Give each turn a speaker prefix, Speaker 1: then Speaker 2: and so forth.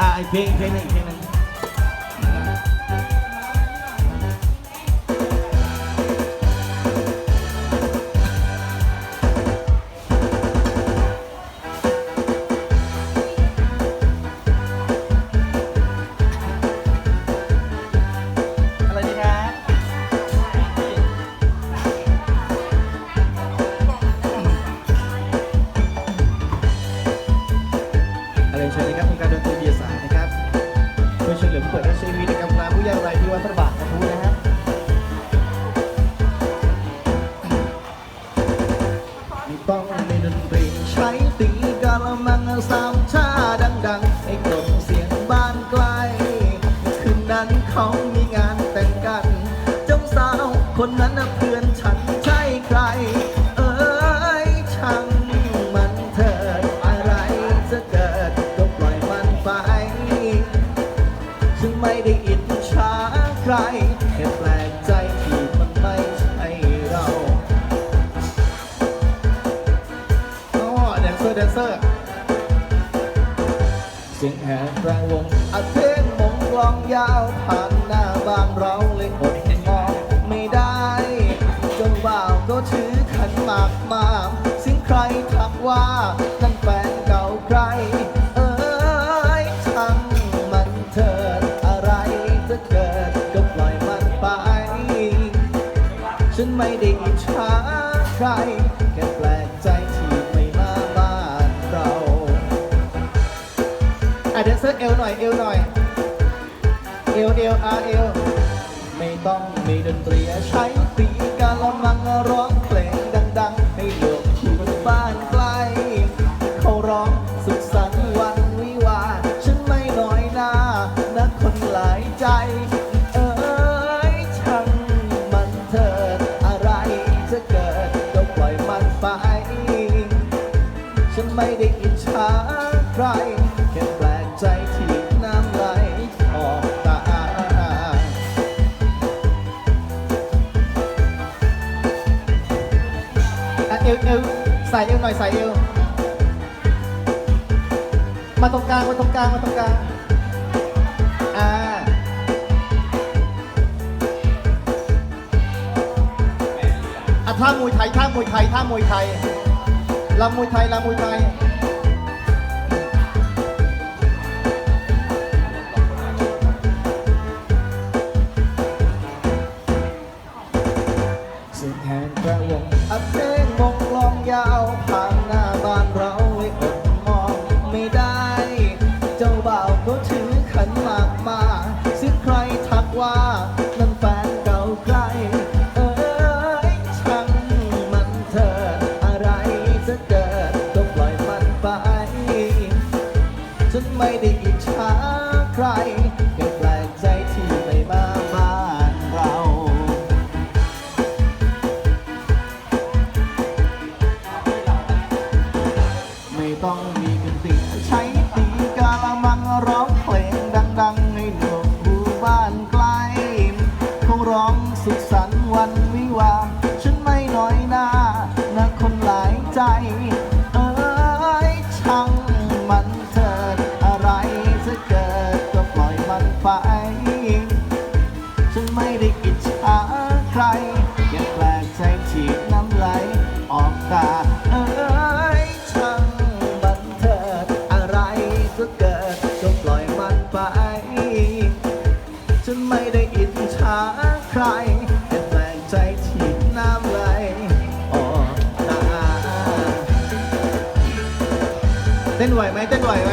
Speaker 1: อะไอเพลงเพลงหนึงเพลงหนึ ช่วยเหลือผู้ป่วยและชีวิตในกำลังผู้ยากไร้ที่วัดพระบาทกระทู้นะฮะไม่ต้องมีดนตรีใช้ตีกาละมังสามชาดังๆให้กลบเสียงบ้านไกล คืนนั้นเขามีงานแต่งกัน เจ้าสาวคนนั้นนะเพื่อน รแค่แปลกใจที่มันไม่ใช่เราอ๋อแดนเซอร์แดนเซอร์เสียงแหบแปรวงอาเพลงมงกลองยาวผ่านหน้าบ้านเราเลยอดมองไม่ได้ จนบ่าวก็ถือขันหมากมาเสิ่งใครทักว่านั่นแฟนเก่าใคร ฉันไม่ได้อิจฉาใคร แค่แปลกใจที่ไม่มาบ้านเราอะเดนเซอร์เอลหน่อยเอลหน่อย เอลเอลอาเอลไม่ต้องมีดนตรีใช้ตี ไม่ได้อิจฉาใคร แค่แปลกใจที่น้ำไหลออกตา เอวเอวใส่เอวหน่อยใส่เอว มาตรงกลางมาตรงกลางมาตรงกลางอ่าอะท่ามวยไทยท่ามวยไทยท่ามวยไทย ลำมวยไทยลำมวยไทยสียงแหนกระวงอัดเพลงมงกลองยาวผ่านหน้าบ้านเราไว้อดมองไม่ได้ เจ้าบ่าวก็ถือขันหมากมาสิใครทักว่านั่นแฟนเก่าใคร ไม่ได้อิจฉาใคร เต้นไหวไหมเต้นไหวไหม